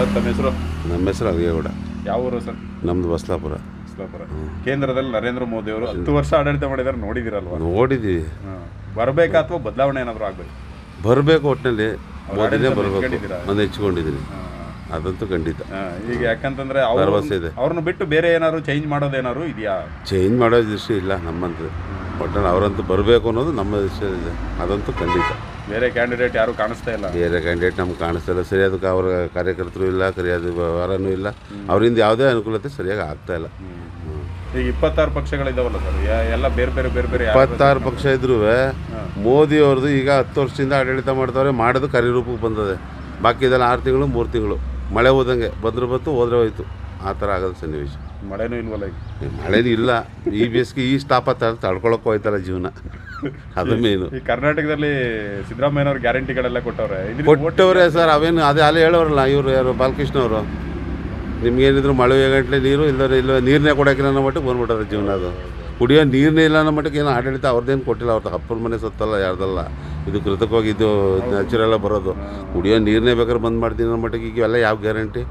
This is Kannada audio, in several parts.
ಸರ್ ತಮ್ಮ ಹೆಸರು? ನಮ್ಮ ಹೆಸರು ಕೂಡ ಯಾವ ಊರು ಸರ್? ನಮ್ದು ಬಸ್ಲಾಪುರ. ಬಸ್ಲಾಪುರ. ಕೇಂದ್ರದಲ್ಲಿ ನರೇಂದ್ರ ಮೋದಿ ಅವರು ಹತ್ತು ವರ್ಷ ಆಡಳಿತ ಮಾಡಿದಾರೆ ನೋಡಿದಿರಲ್ವಾ? ನೋಡಿದ್ದೀವಿ ಬರಬೇಕಾ ಅಥವಾ ಬದಲಾವಣೆ ಏನಾದರೂ ಆಗಬೇಕು? ಬರಬೇಕು ಒಟ್ಟಿನಲ್ಲಿ ಮೋದಿನೇ ಬರಬೇಕು? ನಾನು ಹೆಚ್ಕೊಂಡಿದ್ದೀನಿ. ಅದಂತೂ ಖಂಡಿತ. ಈಗ ಯಾಕಂತಂದ್ರೆ ಭರವಸೆ ಇದೆ. ಅವ್ರನ್ನ ಬಿಟ್ಟು ಬೇರೆ ಏನಾದ್ರು ಚೇಂಜ್ ಮಾಡೋದೇನಾದ್ರು ಇದೆಯಾ? ಚೇಂಜ್ ಮಾಡೋ ದೃಷ್ಟಿ ಇಲ್ಲ ನಮ್ಮಂತ. ಒಟ್ಟಿನಲ್ಲಿ ಅವರಂತೂ ಬರಬೇಕು ಅನ್ನೋದು ನಮ್ಮ ದೃಷ್ಟಿ ಇದೆ. ಅದಂತೂ ಖಂಡಿತ. ಬೇರೆ ಕ್ಯಾಂಡಿಡೇಟ್ ಯಾರು ಕಾಣಿಸ್ತಾ ಇಲ್ಲ. ಬೇರೆ ಕ್ಯಾಂಡಿಡೇಟ್ ನಮ್ಗೆ ಕಾಣಿಸ್ತಾ ಇಲ್ಲ. ಸರಿಯಾದ ಅವರ ಕಾರ್ಯಕರ್ತರು ಇಲ್ಲ ಸರಿಯಾದ ವ್ಯವಹಾರನೂ ಇಲ್ಲ. ಅವರಿಂದ ಯಾವುದೇ ಅನುಕೂಲತೆ ಸರಿಯಾಗಿ ಆಗ್ತಾ ಇಲ್ಲ. ಈಗ ಇಪ್ಪತ್ತಾರು ಪಕ್ಷಗಳಿದಾವಲ್ಲ ಸರ್? ಎಲ್ಲ ಬೇರೆ ಬೇರೆ ಬೇರೆ ಬೇರೆ ಇಪ್ಪತ್ತಾರು ಪಕ್ಷ ಇದ್ರೂ ಮೋದಿ ಅವ್ರದ್ದು ಈಗ ಹತ್ತು ವರ್ಷದಿಂದ ಆಡಳಿತ ಮಾಡ್ತಾವ್ರೆ ಮಾಡೋದು ಕಾರ್ಯರೂಪಕ್ಕೆ ಬಂದದೆ. ಬಾಕಿ ಇದೆಲ್ಲ ಆರು ತಿಂಗಳು ಮೂರು ತಿಂಗಳು. ಮಳೆ ಹೋದಂಗೆ ಬಂದ್ರೆ ಬಂತು ಹೋದ್ರೆ ಹೋಯ್ತು. ಆ ಥರ ಆಗೋದು ಸನ್ನಿವೇಶ. ಮಳೆನೂ ಇಲ್ವಲ್ಲ ಈಗ ಮಳೆನೂ ಇಲ್ಲ. ಈ ಬೇಸಿಗೆ ಈ ಸ್ಟಾಪ ತಡ್ಕೊಳಕ್ಕೆ ಹೋಯ್ತಲ್ಲ ಜೀವನ. ಅದು ಮೇನು ಈ ಕರ್ನಾಟಕದಲ್ಲಿ ಸಿದ್ದರಾಮಯ್ಯನವ್ರ ಗ್ಯಾರಂಟಿಗಳೆಲ್ಲ ಕೊಟ್ಟವ್ರೆ. ಕೊಟ್ಟವ್ರೆ ಸರ್ ಅವೇನು ಅದೇ ಅಲ್ಲಿ ಹೇಳೋರಲ್ಲ ಇವರು ಯಾರು ಬಾಲಕೃಷ್ಣ ಅವರು ನಿಮ್ಗೇನಿದ್ರು ಮಳೆ ಗಂಟ್ಲೆ ನೀರು ಇಲ್ಲದ್ರೆ ಇಲ್ಲ ನೀರನ್ನೇ ಕೊಡೋಕಿಲ್ಲ ಅನ್ನೋ ಮಟ್ಟಿಗೆ ಬಂದ್ಬಿಟ್ಟಾರೆ ಜೀವನ ಅದು. ಕುಡಿಯೋ ನೀರನ್ನೇ ಇಲ್ಲ ಅನ್ನೋ ಮಟ್ಟಿಗೆ ಏನೋ ಆಡಳಿತ ಅವ್ರದ್ದೇನು ಕೊಟ್ಟಿಲ್ಲ ಅವ್ರದ್ದು ಅಪ್ಪನ ಮನೆ ಸತ್ತಲ್ಲ ಯಾರ್ದಲ್ಲ. ಇದು ಕೃತಕವಾಗಿ ಇದು ನ್ಯಾಚುರಲ್ಲ ಬರೋದು. ಕುಡಿಯೋ ನೀರನ್ನೇ ಬೇಕಾದ್ರೆ ಬಂದ್ ಮಾಡ್ತೀನಿ ಅನ್ನೋ ಮಟ್ಟಿಗೆ ಈಗ ಎಲ್ಲ ಯಾವ ಗ್ಯಾರಂಟಿ?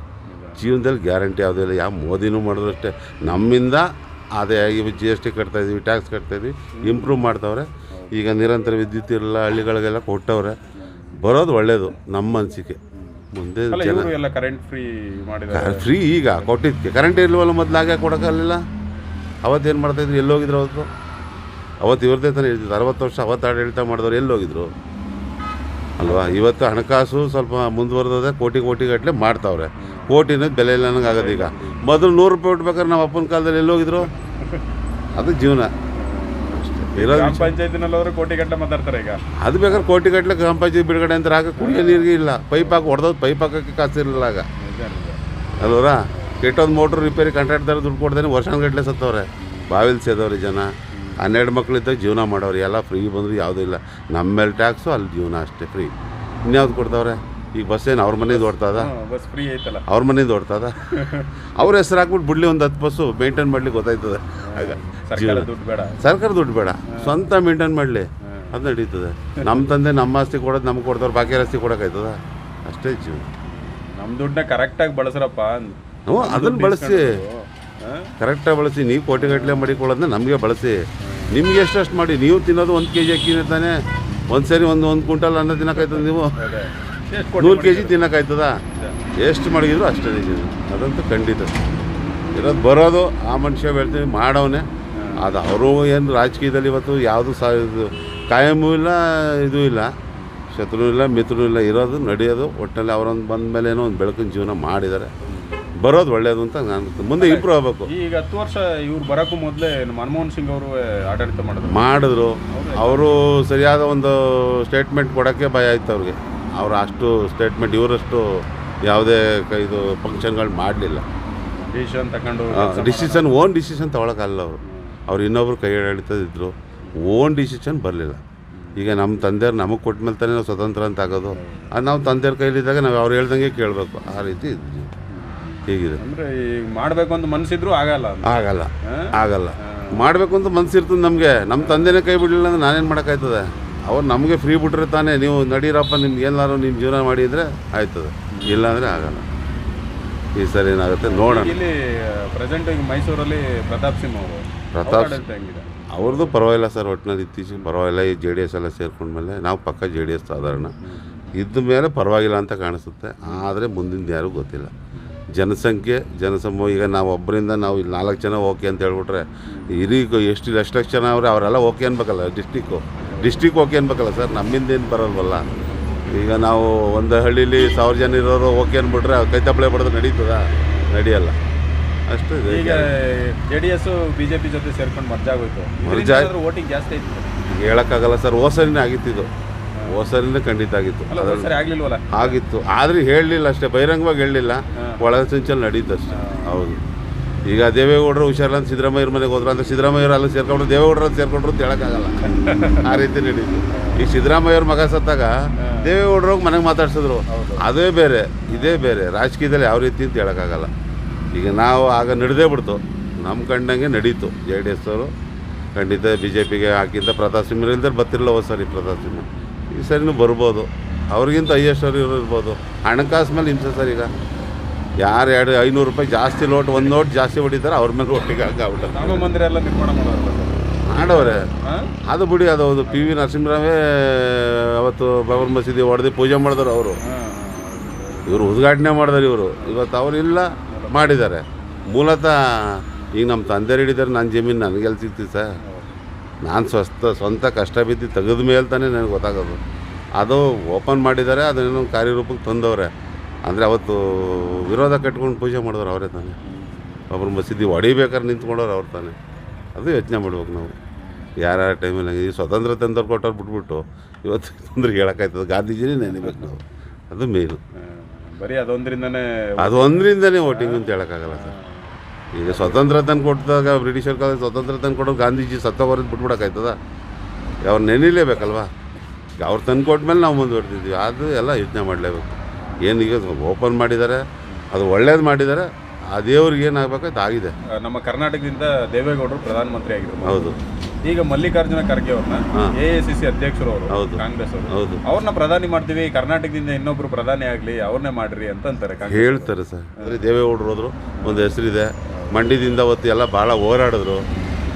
ಜೀವನದಲ್ಲಿ ಗ್ಯಾರಂಟಿ ಯಾವುದೂ ಇಲ್ಲ. ಯಾವ ಮೋದಿನೂ ಮಾಡಿದ್ರು ಅಷ್ಟೇ. ನಮ್ಮಿಂದ ಅದೇ ಇವು ಜಿ ಎಸ್ ಟಿ ಕಟ್ತಾ ಇದ್ದೀವಿ ಟ್ಯಾಕ್ಸ್ ಕಟ್ತಾ ಇದ್ದೀವಿ ಇಂಪ್ರೂವ್ ಮಾಡ್ತವ್ರೆ. ಈಗ ನಿರಂತರ ವಿದ್ಯುತ್ ಇರಲ್ಲ ಹಳ್ಳಿಗಳಿಗೆಲ್ಲ ಕೊಟ್ಟವ್ರೆ. ಬರೋದು ಒಳ್ಳೇದು ನಮ್ಮ ಅನಿಸಿಕೆ. ಮುಂದೆ ಜನ ಎಲ್ಲ ಕರೆಂಟ್ ಫ್ರೀ ಮಾಡಿದ್ದಾರೆ ಫ್ರೀ ಈಗ ಕೊಟ್ಟಿದ್ದಕ್ಕೆ. ಕರೆಂಟ್ ಇಲ್ವಲ್ಲ ಮೊದಲು ಹಾಗೆ ಕೊಡೋಕ್ಕಾಗಲಿಲ್ಲ ಅವತ್ತೇನು ಮಾಡ್ತಾಯಿದ್ರು ಎಲ್ಲಿ ಹೋಗಿದ್ರು ಅವತ್ತು? ಅವತ್ತು ಇವ್ರದ್ದೇ ತಾನೇ ಹೇಳ್ತಿದ್ರು. ಅರವತ್ತು ವರ್ಷ ಅವತ್ತು ಆಡಳಿತ ಮಾಡಿದವ್ರು ಎಲ್ಲಿ ಹೋಗಿದ್ರು? ಅಲ್ವಾ? ಇವತ್ತು ಹಣಕಾಸು ಸ್ವಲ್ಪ ಮುಂದುವರೆದೇ ಕೋಟಿ ಕೋಟಿ ಗಟ್ಟಲೆ ಮಾಡ್ತಾವ್ರೆ ಕೋಟಿನ ಬೆಲೆ ಇಲ್ಲ ನನಗೆ ಆಗೋದು ಈಗ. ಮೊದಲು ನೂರು ರೂಪಾಯಿ ಉಟ್ಬೇಕಾದ್ರೆ ನಮ್ಮ ಅಪ್ಪನ ಕಾಲದಲ್ಲಿ ಎಲ್ಲಿ ಹೋಗಿದ್ರು? ಅದು ಜೀವನ. ಇರೋದು ಗ್ರಾಮ ಪಂಚಾಯತಿನಲ್ಲಿ ಹೋದ್ರೆ ಕೋಟಿ ಗಂಟೆ ಮಾತಾಡ್ತಾರೆ ಈಗ. ಅದು ಬೇಕಾದ್ರೆ ಕೋಟಿ ಗಟ್ಟಲೆ ಗ್ರಾಮ ಪಂಚಾಯತ್ ಬಿಡುಗಡೆ ಅಂತ ಆಗ ಕುಡಿಯೋ ನೀರಿಗೆ ಇಲ್ಲ. ಪೈಪ್ ಹಾಕಿ ಹೊಡೆದೋದು ಪೈಪ್ ಹಾಕೋಕ್ಕೆ ಕಾಸಿರಲಿಲ್ಲ ಆಗ. ಅಲ್ವರ? ಕೆಟ್ಟೊಂದು ಮೋಟ್ರ್ ರಿಪೇರಿ ಕಾಂಟ್ರಾಕ್ಟ್ದಾರ ದುಡ್ಡು ಕೊಡ್ದೇನೆ ವರ್ಷಗಟ್ಟಲೆ ಸತ್ತವ್ರೆ. ಬಾವಿಲ್ ಸೇದವ್ರಿ ಜನ. ಹನ್ನೆರಡು ಮಕ್ಕಳಿದ್ದಾಗ ಜೀವನ ಮಾಡೋರು ಎಲ್ಲ ಫ್ರೀ ಬಂದರೂ ಯಾವುದೂ ಇಲ್ಲ. ನಮ್ಮ ಮೇಲೆ ಟ್ಯಾಕ್ಸು ಅಲ್ಲಿ ಜೀವನ ಅಷ್ಟೇ ಫ್ರೀ ಇನ್ಯಾವ್ದು ಕೊಡ್ತಾವ್ರೆ? ಈಗ ಬಸ್ ಏನು ಅವ್ರ ಮನೆಯಿಂದ ಓಡ್ತದ ಬಸ್ ಫ್ರೀ ಐತಲ್ಲ. ಅವ್ರ ಮನೆ ಓಡ್ತದ ಅವ್ರ ಹೆಸರು ಹಾಕ್ಬಿಟ್ಟು ಬಿಡ್ಲಿ ಒಂದು ಹತ್ತು ಬಸ್ಸು ಮೇಂಟೈನ್ ಮಾಡ್ಲಿಕ್ಕೆ ಗೊತ್ತಾಯ್ತದೆ. ಆಗ ಸರ್ಕಾರ ದುಡ್ಡು ಬೇಡ. ಸರ್ಕಾರ ದುಡ್ಡು ಬೇಡ. ಸ್ವಂತ ಮೇಂಟೈನ್ ಮಾಡಲಿ. ಅದು ನಡೀತದೆ. ನಮ್ಮ ತಂದೆ ನಮ್ಮ ಆಸ್ತಿ ಕೊಡೋದು ನಮ್ಗೆ ಕೊಡ್ತಾರೆ ಬಾಕಿ ಆಸ್ತಿ ಕೊಡೋಕ್ಕಾಯ್ತದ ಅಷ್ಟೇ ಜೀವನ. ನಮ್ಮ ದುಡ್ಡನ್ನ ಕರೆಕ್ಟಾಗಿ ಬಳಸ್ರಪ್ಪ. ಹ್ಞೂ ಅದನ್ನು ಬಳಸಿ. ಕರೆಕ್ಟಾಗಿ ಬಳಸಿ. ನೀವು ಕೋಟಿಗಟ್ಟಲೆ ಮಾಡಿಕೊಳ್ಳೋದನ್ನ ನಮಗೆ ಬಳಸಿ. ನಿಮ್ಗೆ ಎಷ್ಟಷ್ಟು ಮಾಡಿ? ನೀವು ತಿನ್ನೋದು ಒಂದು ಕೆ ಜಿ ಅಕ್ಕಿನೇ ತಾನೆ ಒಂದು ಸರಿ ಒಂದು ಒಂದು ಕ್ವಿಂಟಲ್ ಅನ್ನ ತಿನ್ನೋಕ್ಕಾಯ್ತದೆ ನೀವು. ನೂರು ಕೆ ಜಿ ತಿನ್ನೋಕ್ಕಾಯ್ತದ ಎಷ್ಟು ಮಾಡಿದ್ರು ಅಷ್ಟೇ ತಿಂದಿದ್ದು. ಅದಂತೂ ಖಂಡಿತ. ಇರೋದು ಬರೋದು ಆ ಮನುಷ್ಯ ಹೇಳ್ತೀನಿ ಮಾಡೋನೆ ಅದು ಅವರು ಏನು ರಾಜಕೀಯದಲ್ಲಿ ಇವತ್ತು ಯಾವುದು ಸಹ ಇದು ಕಾಯಮೂ ಇಲ್ಲ ಇದು ಇಲ್ಲ. ಶತ್ರು ಇಲ್ಲ ಮಿತ್ರನೂ ಇಲ್ಲ ಇರೋದು ನಡೆಯೋದು. ಒಟ್ಟಿನಲ್ಲಿ ಅವರೊಂದು ಬಂದ ಮೇಲೆ ಏನೋ ಒಂದು ಬೆಳಕಿನ ಜೀವನ ಮಾಡಿದ್ದಾರೆ. ಬರೋದು ಒಳ್ಳೆಯದು ಅಂತ ನಾನು ಮುಂದೆ ಇಂಪ್ರೂವ್ ಆಗಬೇಕು. ಈಗ ಹತ್ತು ವರ್ಷ ಇವ್ರು ಬರೋಕ್ಕೂ ಮೊದಲೇ ಮನಮೋಹನ್ ಸಿಂಗ್ ಅವರು ಆಡಳಿತ ಮಾಡಿದ್ರು. ಮಾಡಿದ್ರು. ಅವರು ಸರಿಯಾದ ಒಂದು ಸ್ಟೇಟ್ಮೆಂಟ್ ಕೊಡೋಕ್ಕೆ ಭಯ ಆಯ್ತು ಅವ್ರಿಗೆ. ಅವರು ಅಷ್ಟು ಸ್ಟೇಟ್ಮೆಂಟ್ ಇವರಷ್ಟು ಯಾವುದೇ ಇದು ಫಂಕ್ಷನ್ಗಳು ಮಾಡಲಿಲ್ಲ. ಡಿಸಿಷನ್ ತಗೊಂಡು ಡಿಸಿಷನ್ ಓನ್ ಡಿಸಿಷನ್ ತೊಗೊಳಕ್ಕಲ್ಲ ಅವರು. ಅವ್ರು ಇನ್ನೊಬ್ರು ಕೈ ಆಡಳಿತದಿದ್ರು ಓನ್ ಡಿಸಿಷನ್ ಬರಲಿಲ್ಲ. ಈಗ ನಮ್ಮ ತಂದೆಯವ್ರು ನಮಗೆ ಕೊಟ್ಟ ಮೇಲೆ ತಾನೇ ನಾವು ಸ್ವತಂತ್ರ ಅಂತ ಆಗೋದು. ಅದು ನಾವು ತಂದೆಯವ್ರ ಕೈಲಿದ್ದಾಗ ನಾವು ಅವ್ರು ಹೇಳ್ದಂಗೆ ಕೇಳಬೇಕು. ಆ ರೀತಿ ಇದ್ವಿ. ಹೀಗಿದೆ. ಅಂದರೆ ಈಗ ಮಾಡಬೇಕು ಅಂತ ಮನಸ್ಸಿದ್ರು ಆಗಲ್ಲ. ಆಗಲ್ಲ. ಆಗಲ್ಲ. ಮಾಡಬೇಕು ಅಂತ ಮನಸ್ಸಿರ್ತದೆ ನಮಗೆ. ನಮ್ಮ ತಂದೆನೇ ಕೈ ಬಿಡಲಿಲ್ಲ ಅಂದ್ರೆ ನಾನೇನು ಮಾಡೋಕ್ಕಾಯ್ತದೆ? ಅವ್ರು ನಮಗೆ ಫ್ರೀ ಬಿಟ್ಟರೆ ತಾನೇ ನೀವು ನಡೀರಪ್ಪ ನಿಮ್ಗೆ ಏನಾರು ನಿಮ್ಮ ಜೀವನ ಮಾಡಿದರೆ ಆಯ್ತದೆ. ಇಲ್ಲಾಂದರೆ ಆಗಲ್ಲ. ಈ ಸರಿ ಏನಾಗುತ್ತೆ ನೋಡೋಣ. ಇಲ್ಲಿ ಪ್ರೆಸೆಂಟ್ ಈಗ ಮೈಸೂರಲ್ಲಿ ಪ್ರತಾಪ್ ಸಿಂಗ್ ಅವರು. ಪ್ರತಾಪ್ ಅವ್ರದ್ದು ಪರವಾಗಿಲ್ಲ ಸರ್ ಒಟ್ಟಿನಲ್ಲಿ ಇತ್ತೀಚೆಗೆ ಪರವಾಗಿಲ್ಲ. ಈ ಜೆ ಡಿ ಎಸ್ ಎಲ್ಲ ಸೇರ್ಕೊಂಡ್ಮೇಲೆ ನಾವು ಪಕ್ಕ ಜೆ ಡಿ ಎಸ್ ಸಾಧಾರಣ. ಇದ್ದ ಮೇಲೆ ಪರವಾಗಿಲ್ಲ ಅಂತ ಕಾಣಿಸುತ್ತೆ. ಆದರೆ ಮುಂದಿನ ಯಾರಿಗೂ ಗೊತ್ತಿಲ್ಲ. ಜನಸಂಖ್ಯೆ ಜನಸಮೂಹ ಈಗ ನಾವು ಒಬ್ಬರಿಂದ ನಾವು ಇಲ್ಲಿ ನಾಲ್ಕು ಜನ ಓಕೆ ಅಂತ ಹೇಳ್ಬಿಟ್ರೆ ಇಡೀ ಎಷ್ಟು ಎಷ್ಟು ಲಕ್ಷ ಜನ ಅವ್ರೆ ಅವರೆಲ್ಲ ಓಕೆ ಅನ್ಬೇಕಲ್ಲ ಡಿಸ್ಟಿಕ್ಕು ಡಿಸ್ಟಿಕ್ ಓಕೆ ಅನ್ಬೇಕಲ್ಲ ಸರ್ ನಮ್ಮಿಂದ ಏನು ಬರಲ್ವಲ್ಲ. ಈಗ ನಾವು ಒಂದು ಹಳ್ಳಿಲಿ ಸಾವಿರ ಜನ ಇರೋರು ಓಕೆ ಅಂದ್ಬಿಟ್ರೆ ಕೈ ತಪ್ಪಳೆ ಬಡೋದು ನಡೀತದ? ನಡೆಯಲ್ಲ. ಅಷ್ಟು ಈಗ. ಜೆ ಡಿ ಎಸ್ ಬಿಜೆಪಿ ಜೊತೆ ಸೇರ್ಕೊಂಡು ಮರ್ಜ್ ಆಗೋಯ್ತು. ಮರ್ಜ್ ಆಗ್- ವೋಟಿಂಗ್ ಜಾಸ್ತಿ ಆಯ್ತು. ಹೇಳೋಕ್ಕಾಗಲ್ಲ ಸರ್ ಓಸರಿನೇ ಇದು. ಓಸರಿನೇ ಖಂಡಿತ ಆಗಿತ್ತು. ಆಗಿತ್ತು. ಆದರೆ ಹೇಳಲಿಲ್ಲ ಅಷ್ಟೇ ಬಹಿರಂಗವಾಗಿ ಹೇಳಲಿಲ್ಲ. ಒಳಚುಂಚಲ್ ಸಂಚಲ್ ನಡೀತು ಅಷ್ಟೇ. ಹೌದು. ಈಗ ದೇವೇಗೌಡರು ಹುಷಾರಿಲ್ಲ ಅಂತ ಸಿದ್ದರಾಮಯ್ಯರ ಮನೆಗೆ ಹೋದ್ರು ಅಂತ ಸಿದ್ದರಾಮಯ್ಯರು ಅಲ್ಲಿ ಸೇರ್ಕೊಂಡ್ರು, ದೇವೇಗೌಡರು ಅಂತ ಸೇರ್ಕೊಂಡ್ರು ಅಂತ ಹೇಳೋಕ್ಕಾಗಲ್ಲ. ಆ ರೀತಿ ನಡೀತು. ಈ ಸಿದ್ದರಾಮಯ್ಯವ್ರ ಮಗ ಸತ್ತಾಗ ದೇವೇಗೌಡರು ಮನೆಗೆ ಮಾತಾಡ್ಸಿದ್ರು. ಅದೇ ಬೇರೆ, ಇದೇ ಬೇರೆ. ರಾಜಕೀಯದಲ್ಲಿ ಯಾವ ರೀತಿ ಅಂತ ಹೇಳೋಕ್ಕಾಗಲ್ಲ. ಈಗ ನಾವು ಆಗ ನಡೆದೇ ಬಿಡ್ತು. ನಮ್ಮ ಕಂಡಂಗೆ ನಡೀತು. ಜೆ ಡಿ ಎಸ್ ಅವರು ಖಂಡಿತ ಬಿ ಜೆ ಪಿಗೆ ಹಾಕಿದ್ದ ಪ್ರತಾಪ್ ಸಿಂಹ ಇಲ್ದ್ರೆ ಬರ್ತಿರಲ್ಲ ಹೋದ್ ಸರಿ ಪ್ರತಾಪ್ ಸಿಂಹ. ಈ ಸರಿನೂ ಬರ್ಬೋದು. ಅವ್ರಿಗಿಂತ ಹೈಯೆಸ್ಟ್ ಅವರು ಇರ್ಬೋದು. ಹಣಕಾಸು ಮೇಲೆ ಹಿಂಸೆ ಸರ್ ಈಗ. ಯಾರು ಎರಡು ಐನೂರು ರೂಪಾಯಿ ಜಾಸ್ತಿ ನೋಟ್ ಒಂದು ನೋಟ್ ಜಾಸ್ತಿ ಹೊಡಿತಾರೆ ಅವ್ರ ಮೇಲೆ ಒಟ್ಟಿಗೆ ಹಂಗಾಗ್ಬಿಟ್ಟದೆ ರಾಮ ಮಂದಿರ ಎಲ್ಲ ನಿರ್ಮಾಣ ಮಾಡವ್ರೆ. ಅದು ಬಿಡಿ ಅದು ಹೌದು. ಪಿ ವಿ ನರಸಿಂಹರಾವೇ ಅವತ್ತು ಬಾಬರ್ ಮಸೀದಿ ಹೊಡೆದು ಪೂಜೆ ಮಾಡಿದ್ರು ಅವರು. ಇವರು ಉದ್ಘಾಟನೆ ಮಾಡಿದಾರೆ ಇವರು. ಇವತ್ತು ಅವರಿಲ್ಲ ಇಲ್ಲ ಮಾಡಿದ್ದಾರೆ. ಮೂಲತಃ ಈಗ ನಮ್ಮ ತಂದೆ ಹಿಡಿದಾರೆ ನನ್ನ ಜಮೀನು ನನಗೆ ಸಿಗ್ತಿತ್ತು ಸರ್? ನಾನು ಸ್ವಸ್ಥ ಸ್ವಂತ ಕಷ್ಟ ಬಿದ್ದು ತೆಗೆದ ಮೇಲೆ ತಾನೇ ನನಗೆ ಗೊತ್ತಾಗೋದು. ಅದು ಓಪನ್ ಮಾಡಿದ್ದಾರೆ ಅದನ್ನೇನೋ ಕಾರ್ಯರೂಪಕ್ಕೆ ತಂದವ್ರೆ. ಅಂದರೆ ಅವತ್ತು ವಿರೋಧ ಕಟ್ಕೊಂಡು ಪೂಜೆ ಮಾಡಿದ್ರು ಅವರೇ ತಾನೆ. ಒಬ್ಬರು ಮಸೀದಿ ಹೊಡಿಬೇಕಾದ್ರೆ ನಿಂತ್ಕೊಂಡವ್ರು ಅವ್ರು ತಾನೆ. ಅದು ಯೋಚನೆ ಮಾಡ್ಬೇಕು ನಾವು. ಯಾರ್ಯಾರ ಟೈಮಲ್ಲಿ ಈ ಸ್ವತಂತ್ರ ತಂದವ್ರು ಕೊಟ್ಟವ್ರು ಬಿಟ್ಬಿಟ್ಟು ಇವತ್ತು ತೊಂದ್ರೆ ಹೇಳೋಕ್ಕಾಯ್ತದೆ. ಗಾಂಧೀಜಿನೇ ನೆನಿಬೇಕು ನಾವು. ಅದು ಮೇನು. ಬರೀ ಅದೊಂದ್ರಿಂದನೇ ಅದು ಒಂದರಿಂದನೇ ವೋಟಿಂಗ್ ಅಂತ ಹೇಳೋಕ್ಕಾಗಲ್ಲ ಸರ್. ಈಗ ಸ್ವತಂತ್ರ ತಂದು ಕೊಟ್ಟಿದಾಗ ಬ್ರಿಟಿಷರ್ ಕಾಲ ಸ್ವತಂತ್ರ ತಂದು ಕೊಡೋದು ಗಾಂಧೀಜಿ ಸತ್ತವರದ್ದು ಬಿಟ್ಬಿಡೋಕ್ಕಾಯ್ತದ? ಅವ್ರು ನೆನಿಲೇಬೇಕಲ್ವಾ? ಅವ್ರು ತಂದು ಕೊಟ್ಮೇಲೆ ನಾವು ಮುಂದುವರ್ತಿದ್ವಿ ಅದು ಎಲ್ಲ ಯೋಚನೆ ಮಾಡಲೇಬೇಕು. ಏನೀಗ ಓಪನ್ ಮಾಡಿದ್ದಾರೆ ಅದು ಒಳ್ಳೇದು ಮಾಡಿದ್ದಾರೆ ಆ ದೇವ್ರಿಗೆ ಏನಾಗಬೇಕು ಆಗಿದೆ. ನಮ್ಮ ಕರ್ನಾಟಕದಿಂದ ದೇವೇಗೌಡರು ಪ್ರಧಾನಮಂತ್ರಿ ಆಗಿದ್ರು. ಹೌದು. ಈಗ ಮಲ್ಲಿಕಾರ್ಜುನ ಖರ್ಗೆ ಅವ್ರನ್ನ ಎ ಸಿ ಸಿ ಅಧ್ಯಕ್ಷರು ಅವರು ಹೌದು. ಕಾಂಗ್ರೆಸ್ ಅವರು ಹೌದು. ಅವ್ರನ್ನ ಪ್ರಧಾನಿ ಮಾಡ್ತೀವಿ ಕರ್ನಾಟಕದಿಂದ ಇನ್ನೊಬ್ರು ಪ್ರಧಾನಿ ಆಗಲಿ ಅವ್ರನ್ನೇ ಮಾಡ್ರಿ ಅಂತ ಅಂತಾರೆ ಹೇಳ್ತಾರೆ ಸರ್. ಅಂದರೆ ದೇವೇಗೌಡರು ಹೋದ್ರು ಒಂದು ಹೆಸರಿದೆ. ಮಂಡ್ಯದಿಂದ ಅವತ್ತು ಎಲ್ಲ ಭಾಳ ಹೋರಾಡಿದ್ರು.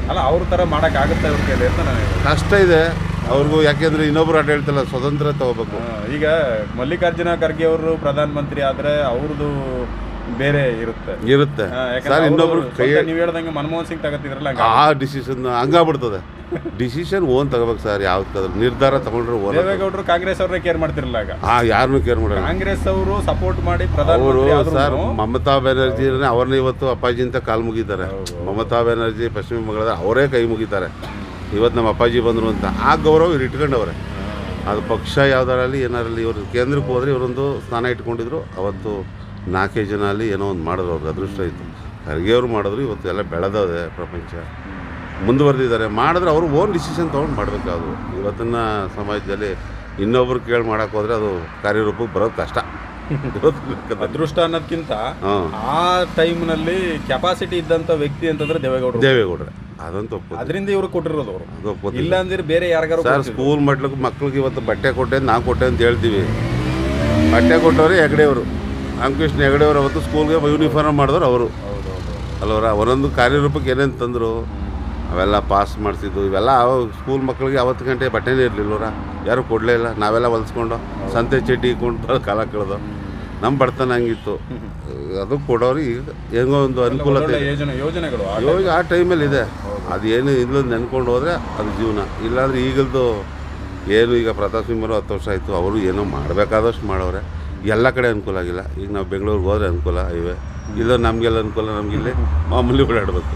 ಅಲ್ಲ ಅವ್ರ ಥರ ಮಾಡೋಕ್ಕಾಗುತ್ತೆ ಅವ್ರ ಕೈಲಿ ಅಂತ ನಾನು ಕಷ್ಟ ಇದೆ. ಅವ್ರಿಗೂ ಯಾಕೆಂದ್ರೆ ಇನ್ನೊಬ್ರು ಆಟ ಹೇಳ್ತಲ್ಲ ಸ್ವತಂತ್ರ ತಗೋಬೇಕು ಈಗ ಮಲ್ಲಿಕಾರ್ಜುನ ಖರ್ಗೆ ಅವರು ಪ್ರಧಾನ ಮಂತ್ರಿ ಆದ್ರೆ ಅವ್ರದ್ದು ಬೇರೆ ಇರುತ್ತೆ. ಇರುತ್ತೆ. ಸರ್ ಇನ್ನೊಬ್ರು ಕೈ ಸ್ವಂತ ನೀವ್ ಹೇಳ್ದಂಗೆ ಮನಮೋಹನ್ ಸಿಂಗ್ ತಗತ್ತಿದ್ರಲ್ಲ ಆ ಡಿಸಿಷನ್ ಹಂಗಾಗ್ಬಿಡ್ತದೆ ಡಿಸಿಷನ್ ಓನ್ ತಗೋಬೇಕು ಸರ್ ಯಾವ್ದು ನಿರ್ಧಾರ ತಗೊಂಡ್ರೆ ಓನ್ ದೇವೇಗೌಡರು ಕಾಂಗ್ರೆಸ್ ಅವ್ರನ್ನೇ ಕೇರ್ ಮಾಡ್ತಿರಲ್ಲ ಆ ಯಾರನ್ನೂ ಕೇರ್ ಮಾಡಲ್ಲ. ಕಾಂಗ್ರೆಸ್ ಅವರು ಸಪೋರ್ಟ್ ಮಾಡಿ ಅವರು ಪ್ರಧಾನಮಂತ್ರಿ ಸರ್ ಮಮತಾ ಬ್ಯಾನರ್ಜಿ ಅವ್ರನ್ನ ಇವತ್ತು ಅಪ್ಪಾಜಿ ಅಂತ ಕಾಲು ಮುಗಿತಾರೆ ಮಮತಾ ಬ್ಯಾನರ್ಜಿ ಪಶ್ಚಿಮ ಬಂಗಾಳದ ಅವರೇ ಕೈ ಮುಗಿತಾರೆ. ಇವತ್ತು ನಮ್ಮ ಅಪ್ಪಾಜಿ ಬಂದರು ಅಂತ ಆ ಗೌರವ ಇವ್ರು ಇಟ್ಕೊಂಡವ್ರೆ. ಅದು ಪಕ್ಷ ಯಾವ್ದಾರಲ್ಲಿ ಏನಾರಲ್ಲಿ ಇವರು ಕೇಂದ್ರಕ್ಕೆ ಹೋದ್ರೆ ಇವರೊಂದು ಸ್ಥಾನ ಇಟ್ಕೊಂಡಿದ್ರು. ಅವತ್ತು ನಾಲ್ಕೇ ಜನ ಅಲ್ಲಿ ಏನೋ ಒಂದು ಮಾಡಿದ್ರು ಅವ್ರಿಗೆ ಅದೃಷ್ಟ ಇತ್ತು. ಖರ್ಗೆಯವರು ಮಾಡಿದ್ರು ಇವತ್ತು ಎಲ್ಲ ಬೆಳೆದದೆ ಪ್ರಪಂಚ. ಮುಂದುವರೆದಿದ್ದಾರೆ. ಮಾಡಿದ್ರೆ ಅವರು ಓನ್ ಡಿಸಿಷನ್ ತೊಗೊಂಡು ಮಾಡಬೇಕಾದ್ರು. ಇವತ್ತಿನ ಸಮಾಜದಲ್ಲಿ ಇನ್ನೊಬ್ರು ಕೇಳಿ ಮಾಡೋಕೆ ಹೋದ್ರೆ ಅದು ಕಾರ್ಯರೂಪಕ್ಕೆ ಬರೋದು ಕಷ್ಟ. ಇವತ್ತು ಅದೃಷ್ಟ ಅನ್ನೋದಕ್ಕಿಂತ ಆ ಟೈಮ್ನಲ್ಲಿ ಕೆಪಾಸಿಟಿ ಇದ್ದಂತ ವ್ಯಕ್ತಿ ಅಂತಂದ್ರೆ ದೇವೇಗೌಡರು. ದೇವೇಗೌಡ್ರೆ. ಅದಂತೂ ಅದರಿಂದ ಇವರು ಕೊಟ್ಟಿರೋದು ಅವರು. ಇಲ್ಲ ಅಂದ್ರೆ ಬೇರೆ ಯಾರಿಗಾರು ಸರ್ ಸ್ಕೂಲ್ ಮಟ್ಲಕ್ಕೆ ಮಕ್ಳಿಗೆ ಇವತ್ತು ಬಟ್ಟೆ ಕೊಟ್ಟೆ ನಾ ಕೊಟ್ಟೆ ಅಂತ ಹೇಳ್ತೀವಿ. ಬಟ್ಟೆ ಕೊಟ್ಟವ್ರೆ ಹೆಗಡೆಯವರು. ರಾಮಕೃಷ್ಣ ಹೆಗಡೆಯವರು ಅವತ್ತು ಸ್ಕೂಲ್ಗೆ ಯೂನಿಫಾರ್ಮ್ ಮಾಡಿದ್ರು ಅವರು. ಅಲ್ಲವರ ಒಂದೊಂದು ಕಾರ್ಯರೂಪಕ್ಕೆ ಏನೇನು ತಂದರು? ಅವೆಲ್ಲ ಪಾಸ್ ಮಾಡಿಸಿದ್ದು ಇವೆಲ್ಲ ಸ್ಕೂಲ್ ಮಕ್ಕಳಿಗೆ ಅವತ್ತು ಗಂಟೆ ಬಟ್ಟೆನೇ ಇರಲಿಲ್ಲವರ. ಯಾರು ಕೊಡಲೇ ಇಲ್ಲ. ನಾವೆಲ್ಲ ಹೊಲಿಸ್ಕೊಂಡು ಸಂತೆ ಚಡ್ಡಿ ಇಟ್ಕೊಂಡು ಕಾಲ ಕಳೆದು. ನಮ್ಮ ಬಡತನ ಹಂಗಿತ್ತು? ಅದು ಕೊಡೋರು ಈಗ ಹೆಂಗೋ ಒಂದು ಅನುಕೂಲತೆ ಯೋಜನೆ ಯೋಜನೆಗಳು ಆ ಇವಾಗ ಆ ಟೈಮಲ್ಲಿ ಇದೆ. ಅದು ಏನು ಇಲ್ಲ ನೆನ್ಕೊಂಡು ಹೋದರೆ ಅದು ಜೀವನ. ಇಲ್ಲಾಂದ್ರೆ ಈಗಲ್ದು ಏನು ಈಗ ಪ್ರತಾಪ್ ಸಿಂಹರು ಹತ್ತು ವರ್ಷ ಆಯಿತು ಅವರು ಏನೋ ಮಾಡಬೇಕಾದಷ್ಟು ಮಾಡೋರೆ. ಎಲ್ಲ ಕಡೆ ಅನುಕೂಲ ಆಗಿಲ್ಲ. ಈಗ ನಾವು ಬೆಂಗಳೂರಿಗೆ ಹೋದ್ರೆ ಅನುಕೂಲ ಇವೆ. ಇಲ್ಲ ನಮಗೆಲ್ಲ ಅನುಕೂಲ ನಮಗಿಲ್ಲಿ ಮಾಮೂಲಿ ಓಡಾಡಬೇಕು.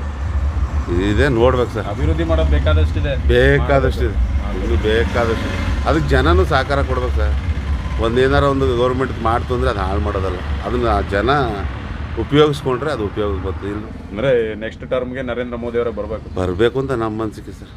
ಇದೆ ನೋಡ್ಬೇಕು ಸರ್. ಅಭಿವೃದ್ಧಿ ಮಾಡೋದು ಬೇಕಾದಷ್ಟಿದೆ. ಬೇಕಾದಷ್ಟಿದೆ. ಇದು ಬೇಕಾದಷ್ಟಿದೆ. ಅದಕ್ಕೆ ಜನನೂ ಸಹಕಾರ ಕೊಡ್ಬೇಕು ಸರ್. ಒಂದೇನಾರ ಒಂದು ಗೌರ್ಮೆಂಟ್ ಮಾಡ್ತು ಅಂದರೆ ಅದು ಹಾಳು ಮಾಡೋದಲ್ಲ. ಅದನ್ನು ಜನ ಉಪಯೋಗಿಸ್ಕೊಂಡ್ರೆ ಅದು ಉಪಯೋಗಕ್ಕೆ ಬರ್ತದೆ. ಇಲ್ಲ ಅಂದರೆ ನೆಕ್ಸ್ಟ್ ಟರ್ಮ್ಗೆ ನರೇಂದ್ರ ಮೋದಿ ಅವರೇ ಬರಬೇಕು. ಬರಬೇಕು ಅಂತ ನಮ್ಮ ಅನಿಸಿಕೆ ಸರ್.